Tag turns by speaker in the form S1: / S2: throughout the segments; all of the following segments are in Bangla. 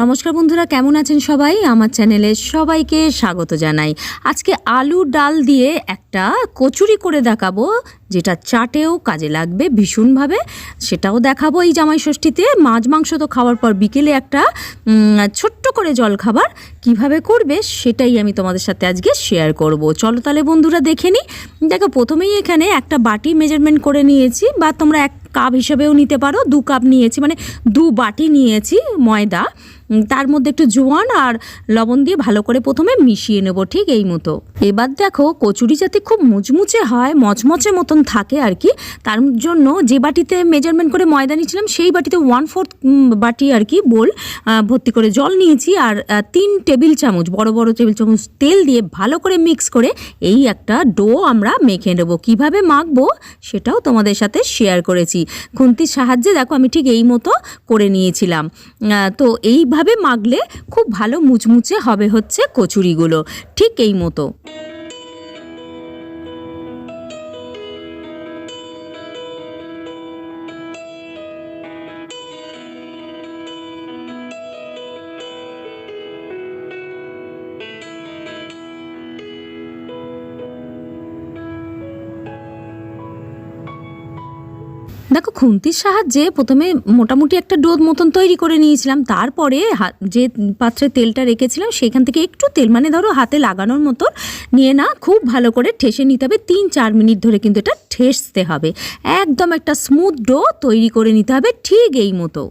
S1: নমস্কার বন্ধুরা, কেমন আছেন সবাই? আমার চ্যানেলে সবাইকে স্বাগত জানাই। আজকে আলু ডাল দিয়ে একটা কচুরি করে দেখাবো, যেটা চাটেও কাজে লাগবে ভীষণভাবে। সেটাও দেখাবো এই জামাই ষষ্ঠীতে মাছ মাংস তো খাওয়ার পর বিকেলে একটা ছোট্ট করে জল খাবার কীভাবে করবে সেটাই আমি তোমাদের সাথে আজকে শেয়ার করব। চলো তাহলে বন্ধুরা দেখে নিই। দেখো, প্রথমেই এখানে একটা বাটি মেজারমেন্ট করে নিয়েছি, বা তোমরা এক কাপ হিসেবেও নিতে পারো, দু কাপ নিয়েছি মানে দু বাটি নিয়েছি ময়দা তার মধ্যে একটু জোয়ান আর লবণ দিয়ে ভালো করে প্রথমে মিশিয়ে নেব, ঠিক এই মতো। এবার দেখো কচুরি যাতে খুব মুচমুচে হয়, মচমচে মতন থাকে আর কি, তার জন্য যে বাটিতে মেজারমেন্ট করে ময়দা নিয়েছিলাম, সেই বাটিতে ওয়ান ফোর্থ বাটি আর কি বোল ভর্তি করে জল নিয়েছি আর তিন টেবিল চামচ, বড় বড় টেবিল চামচ তেল দিয়ে ভালো করে মিক্স করে এই একটা ডো আমরা মেখে নেব। কীভাবে মাখবো সেটাও তোমাদের সাথে শেয়ার করেছি। খুন্তির সাহায্যে দেখো আমি ঠিক এই মতো করে নিয়েছিলাম। তো এইভাবে মাগলে খুব ভালো মুচমুচে হবে হচ্ছে কচুরিগুলো। ঠিক এই মতো। দেখো, খুন্তির সাহায্যে প্রথমে মোটামুটি একটা ডোদ মতন তৈরি করে নিয়েছিলাম। তারপরে যে পাত্রে তেলটা রেখেছিলাম, সেখান থেকে একটু তেল মানে ধরো হাতে লাগানোর মতো, নিয়ে না খুব ভালো করে ঠেসে নিতে হবে। তিন, চার মিনিট ধরে কিন্তু এটা ঠেসতে হবে। একদম একটা স্মুথ ডো তৈরি করে নিতে হবে ঠিক এই মতো।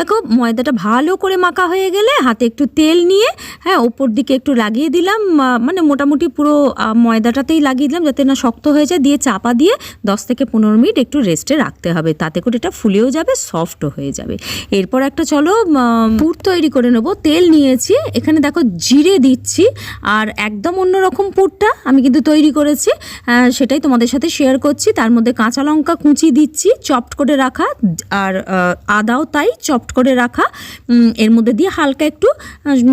S1: দেখো ময়দাটা ভালো করে মাখা হয়ে গেলে হাতে একটু তেল নিয়ে হ্যাঁ ওপর দিকে একটু লাগিয়ে দিলাম মানে মোটামুটি পুরো ময়দাটাতেই লাগিয়ে দিলাম যাতে না শক্ত হয়ে যায়, দিয়ে চাপা দিয়ে দশ থেকে পনেরো মিনিট একটু রেস্টে রাখতে হবে। তাতে করে এটা ফুলেও যাবে, সফটও হয়ে যাবে। এরপর একটা চলো পুর তৈরি করে নেব, তেল নিয়েছি। এখানে দেখো জিরে দিচ্ছি, আর একদম অন্যরকম পুরটা আমি কিন্তু তৈরি করেছি সেটাই তোমাদের সাথে শেয়ার করছি। তার মধ্যে কাঁচা লঙ্কা কুচি দিচ্ছি চপড করে রাখা, আর আদাও তাই চপড করে রাখা এর মধ্যে দিয়ে হালকা একটু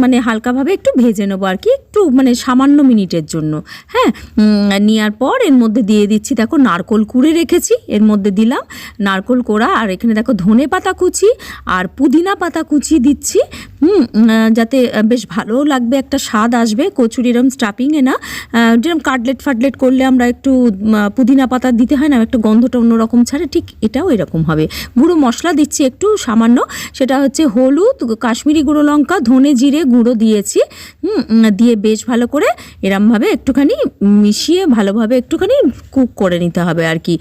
S1: মানে হালকাভাবে একটু ভেজে নেব আর কি, একটু মানে সামান্য মিনিটের জন্য। হ্যাঁ নেওয়ার পর এর মধ্যে দিয়ে দিচ্ছি, দেখো নারকোল কুড়ে রেখেছি, এর মধ্যে দিলাম নারকোল কোড়া, আর এখানে দেখো ধনে পাতা কুচি আর পুদিনা পাতা কুচি দিচ্ছি। হুম যাতে বেশ ভালো লাগবে, একটা স্বাদ আসবে, কচুরি এরম স্টাফিংয়ে না যেরকম কাটলেট ফাটলেট করলে আমরা একটু পুদিনা পাতা দিতে হয় না, একটা গন্ধটা অন্যরকম ছাড়ে, ঠিক এটাও এরকম হবে। গুঁড়ো মশলা দিচ্ছি একটু সামান্য সেটা হচ্ছে হলুদ, কাশ্মীরি গুঁড়ো লঙ্কা, ধনে জিরে গুঁড়ো দিয়েছি। দিয়ে বেশ ভালো করে এরমভাবে একটুখানি মিশিয়ে ভালোভাবে একটুখানি কুক করে নিতে হবে আর কি।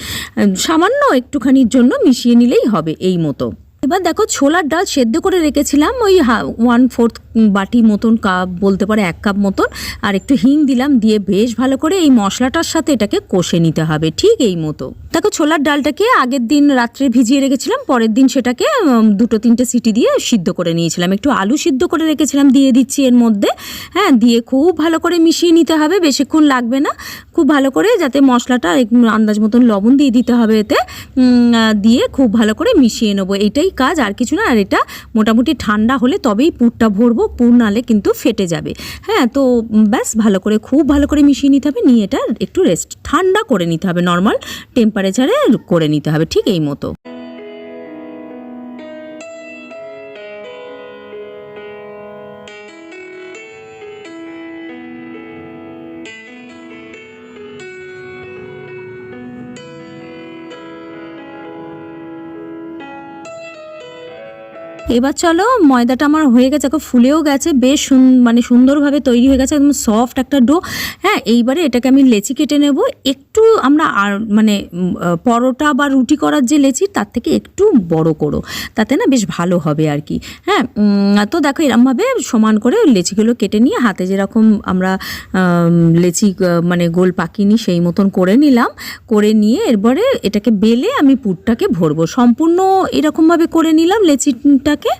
S1: সামান্য একটুখানির জন্য মিশিয়ে নিলেই হবে এই মতো। এবার দেখো ছোলার ডাল সেদ্ধ করে রেখেছিলাম ওই ওয়ান ফোর্থ বাটি মতন কাপ বলতে পারে এক কাপ মতন। আর একটু হিং দিলাম দিয়ে বেশ ভালো করে এই মশলাটার সাথে এটাকে কষে নিতে হবে, ঠিক এই মতো। দেখো ছোলার ডালটাকে আগের দিন রাত্রে ভিজিয়ে রেখেছিলাম, পরের দিন সেটাকে দুটো তিনটে সিটি দিয়ে সিদ্ধ করে নিয়েছিলাম। একটু আলু সিদ্ধ করে রেখেছিলাম, দিয়ে দিচ্ছি এর মধ্যে। হ্যাঁ দিয়ে খুব ভালো করে মিশিয়ে নিতে হবে, বেশিক্ষণ লাগবে না। খুব ভালো করে যাতে মশলাটা আন্দাজ মতন লবণ দিয়ে দিতে হবে এতে। দিয়ে খুব ভালো করে মিশিয়ে নেব এইটাই কাজ, আর কিছু না, আর এটা মোটামুটি ঠান্ডা হলে তবেই পুরটা ভরবো, পুর নালে কিন্তু ফেটে যাবে। হ্যাঁ তো ব্যাস, ভালো করে, খুব ভালো করে মিশিয়ে নিতে হবে, নিয়ে এটা একটু রেস্ট ঠান্ডা করে নিতে হবে নর্মাল টেম্পারেচারে করে নিতে হবে, ঠিক এই মতো। এবার চলো, ময়দাটা আমার হয়ে গেছে এখন ফুলেও গেছে, বেশ মানে সুন্দরভাবে তৈরি হয়ে গেছে, একদম সফট একটা ডো হ্যাঁ এইবারে এটাকে আমি লেচি কেটে নেব, একটু আমরা আর মানে পরোটা বা রুটি করার যে লেচি, তার থেকে একটু বড় করো। তাতে না বেশ ভালো হবে আর কি। হ্যাঁ তো দেখো এরমভাবে সমান করে লেচিগুলো কেটে নিয়ে হাতে যেরকম আমরা লেচি মানে গোল পাকিনি সেই মতন করে নিলাম। করে নিয়ে এরপরে এটাকে বেলে আমি পুরটাকে ভরবো। সম্পূর্ণ এরকমভাবে করে নিলাম লেচিটাকে।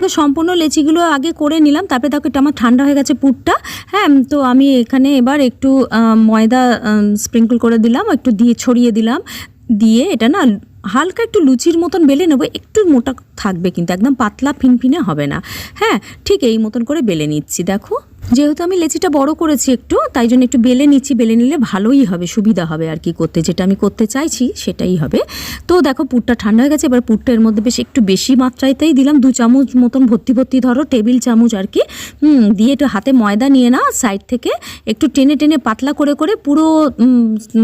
S1: তো সম্পূর্ণ লেচিগুলো আগে করে নিলাম, তারপরে তাকে আমার ঠান্ডা হয়ে গেছে পুরটা। হ্যাঁ তো আমি এখানে এবার একটু ময়দা স্প্রিঙ্কল করে দিলাম, একটু দিয়ে ছড়িয়ে দিলাম। দিয়ে এটা না হালকা একটু লুচির মতন বেলে নেব, একটু মোটা থাকবে কিন্তু, একদম পাতলা ফিনফিনে হবে না। হ্যাঁ ঠিক এই মতন করে বেলে নিচ্ছি, দেখো। যেহেতু আমি লেচিটা বড় করেছি একটু, তাই জন্য একটু বেলে নিচ্ছি, বেলে নিলে ভালোই হবে, সুবিধা হবে আর কি করতে। যেটা আমি করতে চাইছি সেটাই হবে। তো দেখো পুরটা ঠান্ডা হয়ে গেছে, এবার পুরটা এর মধ্যে বেশ একটু বেশি মাত্রায়তেই দিলাম, দু চামচ মতন ভর্তি ভর্তি ধরো, টেবিল চামচ আর কি। দিয়ে একটু হাতে ময়দা নিয়ে না সাইড থেকে একটু টেনে টেনে পাতলা করে করে পুরো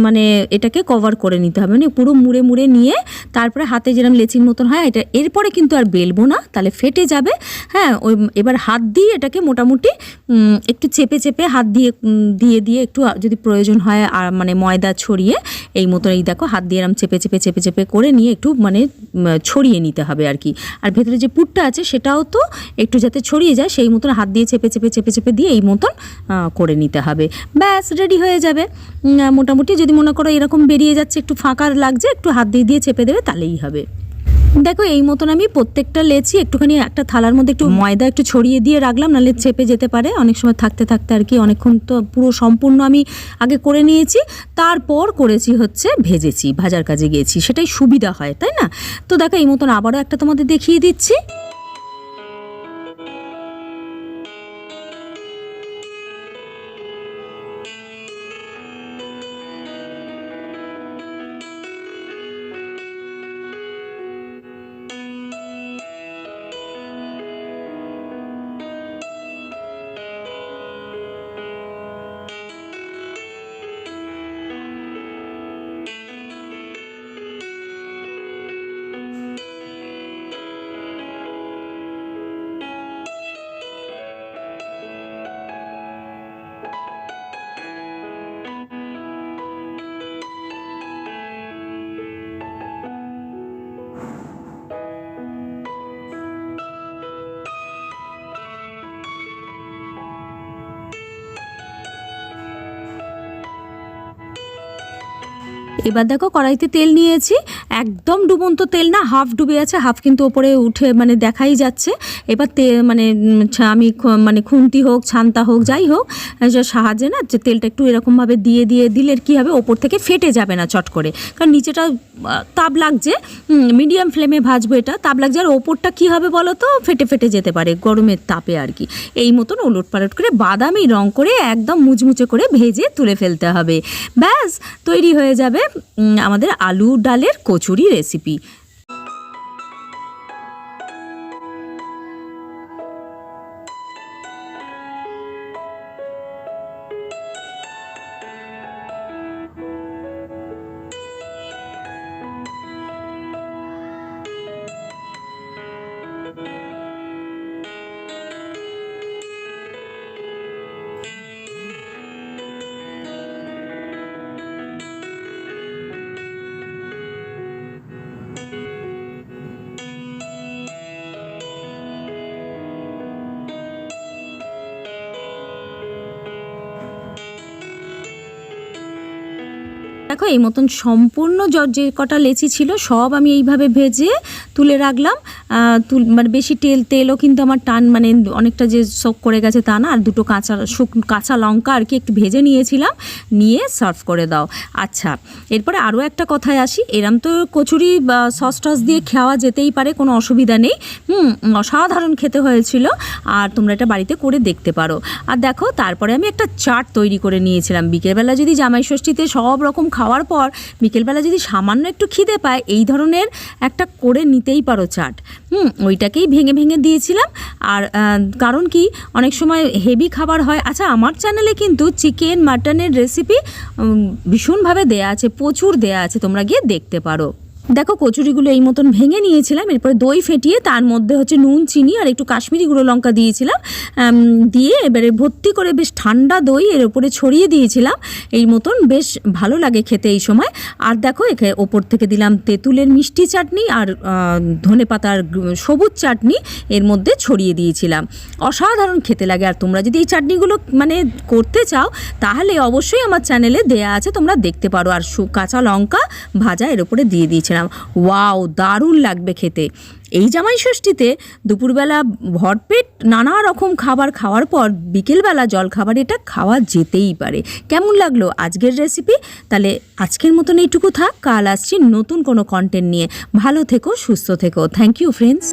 S1: মানে এটাকে কভার করে নিতে হবে। মানে পুরো মুড়ে মুড়ে নিয়ে তারপরে হাতে যেরকম লেচির মতন হয়, এটা এরপরে কিন্তু আর বেলবো না, তাহলে ফেটে যাবে। হ্যাঁ ওই, এবার হাত দিয়ে এটাকে মোটামুটি একটু চেপে চেপে হাত দিয়ে দিয়ে দিয়ে একটু যদি প্রয়োজন হয় আর মানে ময়দা ছড়িয়ে এই মতন এই দেখো হাত দিয়ে এরম চেপে চেপে চেপে চেপে করে নিয়ে একটু মানে ছড়িয়ে নিতে হবে আর কি। আর ভেতরে যে পুরটা আছে সেটাও তো একটু যাতে ছড়িয়ে যায়, সেই মতন হাত দিয়ে চেপে চেপে চেপে চেপে দিয়ে এই মতন করে নিতে হবে। ব্যাস, রেডি হয়ে যাবে। মোটামুটি যদি মনে করো এরকম বেরিয়ে যাচ্ছে, একটু ফাঁকা লাগছে, একটু হাত দিয়ে দিয়ে চেপে দেবে, তাহলেই হবে। দেখো এই মতন আমি প্রত্যেকটা লেচি একটুখানি একটা থালার মধ্যে একটু ময়দা একটু ছড়িয়ে দিয়ে রাখলাম নাহলে চেপে যেতে পারে। অনেক সময় থাকতে থাকতে আর কি অনেকক্ষণ তো পুরো সম্পূর্ণ আমি আগে করে নিয়েছি। তারপর করেছি হচ্ছে ভেজেছি ভাজার কাজে গিয়েছি। সেটাই সুবিধা হয় তাই না? তো দেখো এই মতন আবারও একটা তোমাদের দেখিয়ে দিচ্ছি। এবার দেখো কড়াইতে তেল নিয়েছি। একদম ডুবন্ত তেল না হাফ ডুবে আছে হাফ কিন্তু ওপরে উঠে মানে দেখাই যাচ্ছে। এবার তে মানে আমি মানে খুন্তি হোক, ছান্তা হোক, যাই হোক সাহায্যে না, যে তেলটা একটু এরকমভাবে দিয়ে দিয়ে দিলে কি হবে, ওপর থেকে ফেটে যাবে না চট করে। কারণ নিচেটা তাপ লাগছে মিডিয়াম ফ্লেমে ভাজবো এটা, তাপ লাগছে, আর ওপরটা কী হবে বলো তো, ফেটে ফেটে যেতে পারে গরমের তাপে আর কি। এই মতন ওলট পালট করে বাদামি রং করে একদম মুচমুচে করে ভেজে তুলে ফেলতে হবে। ব্যাস, তৈরি হয়ে যাবে। আমাদের আলু ডালের কচুরি রেসিপি দেখো, এই মতন সম্পূর্ণ জ- যে কটা লেচি ছিল, সব আমি এইভাবে ভেজে তুলে রাখলাম। তুল মানে বেশি তেল, তেলও কিন্তু আমার টান মানে অনেকটা যে সোক করে গেছে তা না, আর দুটো কাঁচা শুক, কাঁচা লঙ্কা আর কি একটু ভেজে নিয়েছিলাম, নিয়ে সার্ভ করে দাও। আচ্ছা এরপরে আরও একটা কথায় আসি, এরম তো কচুরি সস টস দিয়ে খাওয়া যেতেই পারে, কোনো অসুবিধা নেই। হুম, অসাধারণ খেতে হয়েছিল, আর তোমরা এটা বাড়িতে করে দেখতে পারো। আর দেখো, তারপরে আমি একটা চাট তৈরি করে নিয়েছিলাম। বিকেলবেলা যদি জামাই ষষ্ঠীতে সব রকম খাওয়ার পর বিকেলবেলা যদি সামান্য একটু খিদে পায়, এই ধরনের একটা করে নিতেই পারো চাট। হুম, ওইটাকেই ভেঙে ভেঙে দিয়েছিলাম। আর কারণ কি, অনেক সময় হেভি খাবার হয়। আচ্ছা আমার চ্যানেলে কিন্তু চিকেন, মাটনের রেসিপি ভীষণভাবে দেয়া আছে, প্রচুর দেয়া আছে, তোমরা গিয়ে দেখতে পারো। দেখো, কচুরিগুলো এই মতন ভেঙে নিয়েছিলাম, এরপরে দই ফেটিয়ে তার মধ্যে হচ্ছে নুন, চিনি আর একটু কাশ্মীরি গুঁড়ো লঙ্কা দিয়েছিলাম। দিয়ে এবারে ভর্তি করে বেশ ঠান্ডা দই এর উপরে ছড়িয়ে দিয়েছিলাম। এই মতন বেশ ভালো লাগে খেতে এই সময়। আর দেখো এখানে ওপর থেকে দিলাম তেঁতুলের মিষ্টি চাটনি আর ধনে পাতার সবুজ চাটনি এর মধ্যে ছড়িয়ে দিয়েছিলাম। অসাধারণ খেতে লাগে। আর তোমরা যদি এই চাটনিগুলো মানে করতে চাও, তাহলে অবশ্যই আমার চ্যানেলে দেয়া আছে, তোমরা দেখতে পারো। আর কাঁচা লঙ্কা ভাজা এর উপরে দিয়ে দিয়েছিলাম। নিয়েছিলাম ওয়াও, দারুণ লাগবে খেতে। এই জামাই ষষ্ঠীতে দুপুরবেলা ভরপেট নানা রকম খাবার খাওয়ার পর বিকেলবেলা জল খাবার এটা খাওয়া যেতেই পারে। কেমন লাগল আজকের রেসিপি তাহলে আজকের মতন এইটুকু থাক, কাল আসছি নতুন কোনো কন্টেন্ট নিয়ে। ভালো থেকো, সুস্থ থেকো। Thank you friends